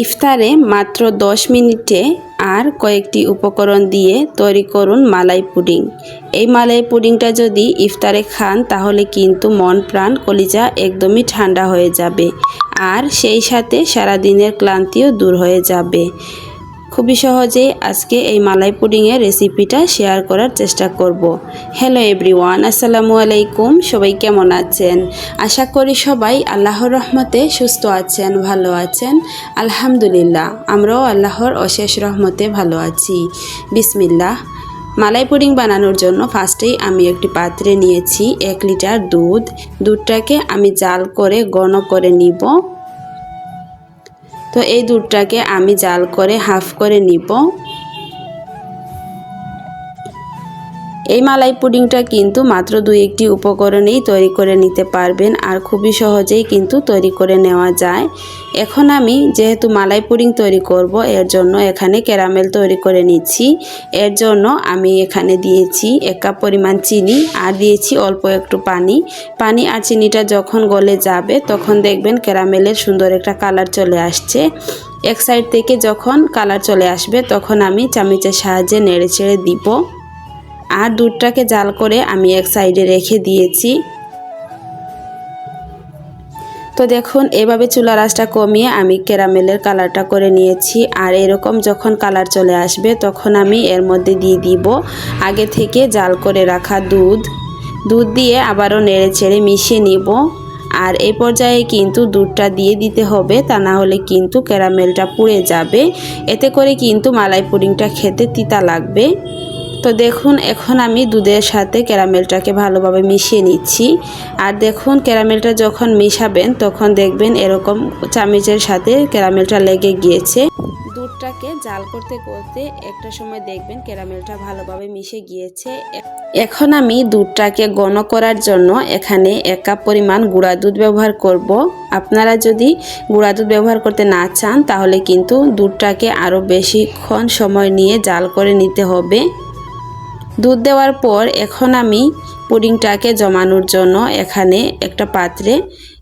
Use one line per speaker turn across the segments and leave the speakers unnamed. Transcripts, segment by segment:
ইফতারে মাত্র 10 মিনিটে আর কয়েকটি উপকরণ দিয়ে তৈরি করুন মালাই পুডিং। এই মালাই পুডিংটা যদি ইফতারে খান, তাহলে কিন্তু মন প্রাণ, কলিজা একদমই ঠান্ডা হয়ে যাবে। আর সেই সাথে সারাদিনের ক্লান্তিও দূর হয়ে যাবে। খুবই সহজেই আজকে এই মালাই পুডিংয়ের রেসিপিটা শেয়ার করার চেষ্টা করব। হ্যালো এভরিওয়ান আসসালামু আলাইকুম, সবাই কেমন আছেন? আশা করি সবাই আল্লাহর রহমতে সুস্থ আছেন, ভালো আছেন। আলহামদুলিল্লাহ, আমরাও আল্লাহর অশেষ রহমতে ভালো আছি। বিসমিল্লাহ। মালাই পুডিং বানানোর জন্য ফার্স্টেই আমি একটি পাত্রে নিয়েছি এক লিটার দুধ। দুধটাকে আমি জাল করে ঘন করে নিব। তো এই দুধটাকে আমি জাল করে হাফ করে নিব। এই মালাই পুডিংটা কিন্তু মাত্র দুই একটি উপকরণেই তৈরি করে নিতে পারবেন আর খুবই সহজেই কিন্তু তৈরি করে নেওয়া যায়। এখন আমি যেহেতু মালাই পুডিং তৈরি করব, এর জন্য এখানে ক্যারামেল তৈরি করে নিচ্ছি। এর জন্য আমি এখানে দিয়েছি এক কাপ পরিমাণ চিনি আর দিয়েছি অল্প একটু পানি। পানি আর চিনিটা যখন গলে যাবে, তখন দেখবেন ক্যারামেলের সুন্দর একটা কালার চলে আসছে। এক সাইড থেকে যখন কালার চলে আসবে, তখন আমি চামচের সাহায্যে নেড়ে ছেড়ে দিব। আর দুধটাকে জাল করে আমি এক সাইডে রেখে দিয়েছি। তো দেখুন, এভাবে চুলা রাসটা কমিয়ে আমি ক্যারামেলের কালারটা করে নিয়েছি। আর এরকম যখন কালার চলে আসবে, তখন আমি এর মধ্যে দিয়ে দিব আগে থেকে জাল করে রাখা দুধ। দুধ দিয়ে আবারও নেড়ে ছেড়ে মিশিয়ে নিব। আর এই পর্যায়ে কিন্তু দুধটা দিয়ে দিতে হবে, তা না হলে কিন্তু ক্যারামেলটা পুড়ে যাবে। এতে করে কিন্তু মালাই পুডিংটা খেতে তিতা লাগবে। তো দেখুন, এখন আমি দুধের সাথে ক্যারামেলটাকে ভালোভাবে মিশিয়ে নিচ্ছি। আর দেখুন, ক্যারামেলটা যখন মিশাবেন, তখন দেখবেন এরকম চামিচের সাথে ক্যারামেলটা লেগে গিয়েছে। দুধটাকে জাল করতে করতে একটা সময় দেখবেন ক্যারামেলটা ভালোভাবে মিশে গিয়েছে। এখন আমি দুধটাকে ঘন করার জন্য এখানে এক কাপ পরিমাণ গুঁড়া দুধ ব্যবহার করব। আপনারা যদি গুঁড়া দুধ ব্যবহার করতে না চান, তাহলে কিন্তু দুধটাকে আরও বেশিক্ষণ সময় নিয়ে জাল করে নিতে হবে। দুধ দেওয়ার পর এখন আমি পুডিংটাকে জমানোর জন্য এখানে একটা পাত্রে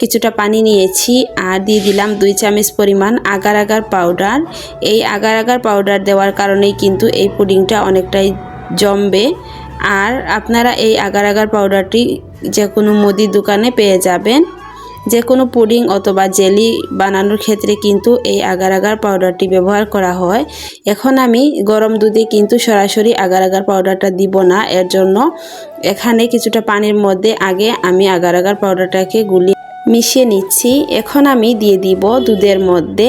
কিছুটা পানি নিয়েছি আর দিয়ে দিলাম দুই চামচ পরিমাণ আগার আগার পাউডার। এই আগার আগার পাউডার দেওয়ার কারণেই কিন্তু এই পুডিংটা অনেকটাই জমবে। আর আপনারা এই আগার আগার পাউডারটি যে কোনো মুদির দোকানে পেয়ে যাবেন। যে কোনো পুডিং অথবা জেলি বানানোর ক্ষেত্রে কিন্তু এই আগার আগার পাউডারটি ব্যবহার করা হয়। এখন আমি গরম দুধে কিন্তু সরাসরি আগার আগার পাউডারটা দিব না। এর জন্য এখানে কিছুটা পানির মধ্যে আগে আমি আগার আগার পাউডারটাকে গুলি মিশিয়ে নিচ্ছি। এখন আমি দিয়ে দিব দুধের মধ্যে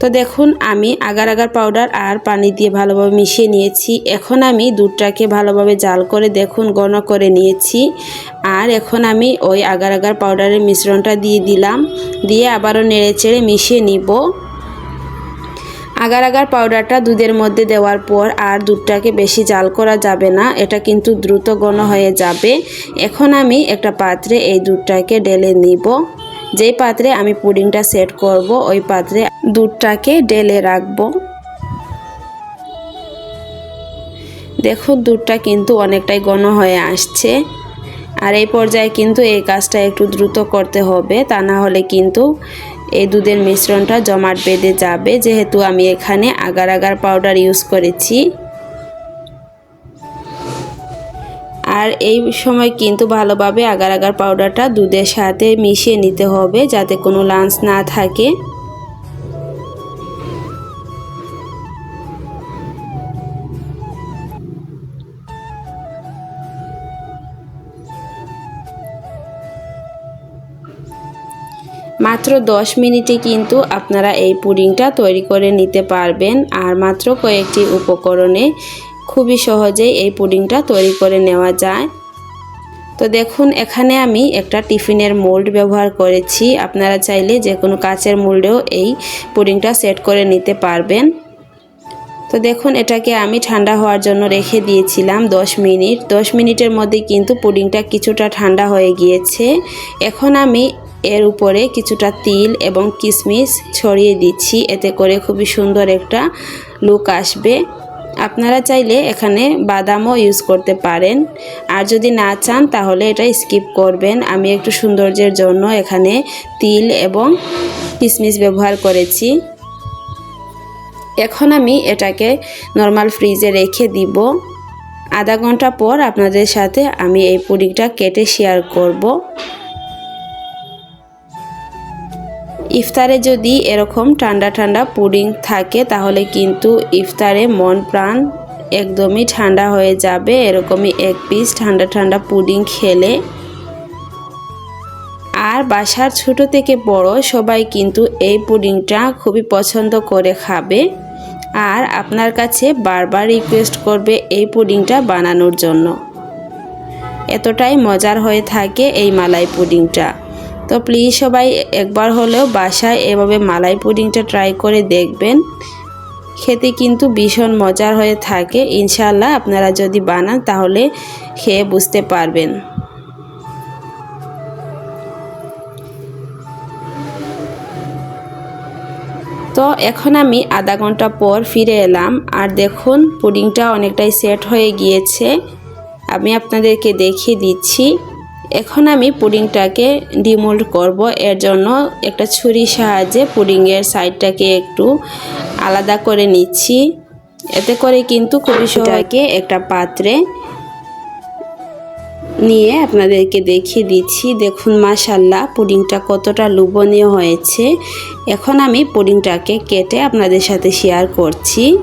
তো দেখুন, আমি আগার আগার পাউডার আর পানি দিয়ে ভালোভাবে মিশিয়ে নিয়েছি। এখন আমি দুধটাকে ভালোভাবে জাল করে দেখুন, ঘন করে নিয়েছি। আর এখন আমি ওই আগার আগার পাউডারের মিশ্রণটা দিয়ে দিলাম। দিয়ে আবারও নেড়ে চেড়ে মিশিয়ে নিব। আগার আগার পাউডারটা দুধের মধ্যে দেওয়ার পর আর দুধটাকে বেশি জাল করা যাবে না। এটা কিন্তু দ্রুত ঘন হয়ে যাবে। এখন আমি একটা পাত্রে এই দুধটাকে ঢেলে নিব। যেই পাত্রে আমি পুডিংটা সেট করব, ওই পাত্রে দুধটাকে ডেলে রাখব। দেখুন দুধটা কিন্তু অনেকটাই ঘন হয়ে আসছে। আর এই পর্যায়ে কিন্তু এই কাজটা একটু দ্রুত করতে হবে, তা না হলে কিন্তু এই দুধের মিশ্রণটা জমাট বেঁধে যাবে। যেহেতু আমি এখানে আগার আগার পাউডার ইউজ করেছি। আর এই সময় কিন্তু ভালোভাবে আগার আগার পাউডারটা দুধের সাথে মিশিয়ে নিতে হবে যাতে কোনো লাঞ্চ না থাকে। মাত্র 10 মিনিটে কিন্তু আপনারা এই পুডিংটা তৈরি করে নিতে পারবেন, আর মাত্র কয়েকটি উপকরণে খুবই সহজেই এই পুডিংটা তৈরি করে নেওয়া যায়। তো দেখুন, এখানে আমি একটা টিফিনের মোল্ড ব্যবহার করেছি। আপনারা চাইলে যে কোনো কাচের মোল্ডেও এই পুডিংটা সেট করে নিতে পারবেন। তো দেখুন, এটাকে আমি ঠান্ডা হওয়ার জন্য রেখে দিয়েছিলাম 10 মিনিট। 10 মিনিটের মধ্যে কিন্তু পুডিংটা কিছুটা ঠান্ডা হয়ে গিয়েছে। এখন আমি এর উপরে কিছুটা তিল এবং কিশমিশ ছড়িয়ে দিচ্ছি। এতে করে খুবই সুন্দর একটা লুক আসবে। আপনারা চাইলে এখানে বাদামও ইউজ করতে পারেন। আর যদি না চান, তাহলে এটা স্কিপ করবেন। আমি একটু সৌন্দর্যের জন্য এখানে তিল এবং কিশমিশ ব্যবহার করেছি। এখন আমি এটাকে নর্মাল ফ্রিজে রেখে দিব। আধা ঘণ্টা পর আপনাদের সাথে আমি এই পুডিংটা কেটে শেয়ার করব। ইফতারে যদি এরকম ঠান্ডা ঠান্ডা পুডিং থাকে, তাহলে কিন্তু ইফতারে মন প্রাণ একদমই ঠান্ডা হয়ে যাবে। এরকমই এক পিস ঠান্ডা ঠান্ডা পুডিং খেলে। আর বাসার ছোট থেকে বড় সবাই কিন্তু এই পুডিংটা খুবই পছন্দ করে খাবে। আর আপনার কাছে বারবার রিকোয়েস্ট করবে এই পুডিংটা বানানোর জন্য। এতটাই মজার হয়ে থাকে এই মালাই পুডিংটা। তো প্লিজ সবাই একবার হলেও বাসায় এভাবে মালাই পুডিংটা ট্রাই করে দেখবেন। খেতে কিন্তু ভীষণ মজার হয়ে থাকে। ইনশাল্লাহ আপনারা যদি বানান তাহলে খেয়ে বুঝতে পারবেন। তো এখন আমি আধা ঘণ্টা পর ফিরে এলাম। আর দেখুন, পুডিংটা অনেকটাই সেট হয়ে গিয়েছে। আমি আপনাদেরকে দেখিয়ে দিচ্ছি। এখন আমি পুডিংটাকে ডিমোল্ড করব। এর জন্য একটা ছুরির সাহায্যে পুডিংয়ের সাইডটাকে একটু আলাদা করে নিচ্ছি। এতে করে কিন্তু খুবই সহজে একটা পাত্রে নিয়ে আপনাদেরকে দেখিয়ে দিচ্ছি। দেখুন মাশাল্লাহ পুডিংটা কতটা লোভনীয় হয়েছে। এখন আমি পুডিংটাকে কেটে আপনাদের সাথে শেয়ার করছি।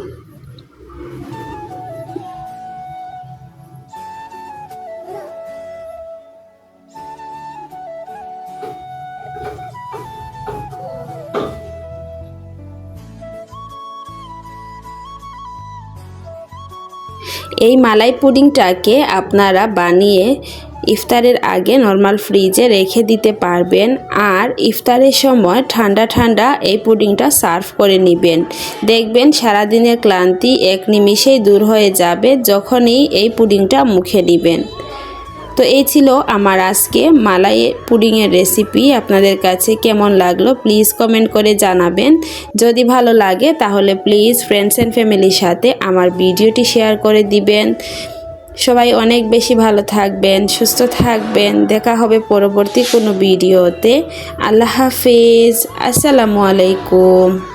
এই মালাই পুডিংটাকে আপনারা বানিয়ে ইফতারের আগে নর্মাল ফ্রিজে রেখে দিতে পারবেন আর ইফতারের সময় ঠান্ডা ঠান্ডা এই পুডিংটা সার্ভ করে নেবেন। দেখবেন সারাদিনের ক্লান্তি এক নিমিষেই দূর হয়ে যাবে যখনই এই পুডিংটা মুখে নেবেন। তো এই ছিল আমার আজকে মালাই পুডিংয়ের রেসিপি আপনাদের কাছে কেমন লাগল প্লিজ কমেন্ট করে জানাবেন। যদি ভালো লাগে তাহলে প্লিজ ফ্রেন্ডস অ্যান্ড ফ্যামিলির সাথে আমার ভিডিওটি শেয়ার করে দিবেন। সবাই অনেক বেশি ভালো থাকবেন, সুস্থ থাকবেন। দেখা হবে পরবর্তী কোনো ভিডিওতে। আল্লাহ হাফিজ। আসসালামু আলাইকুম।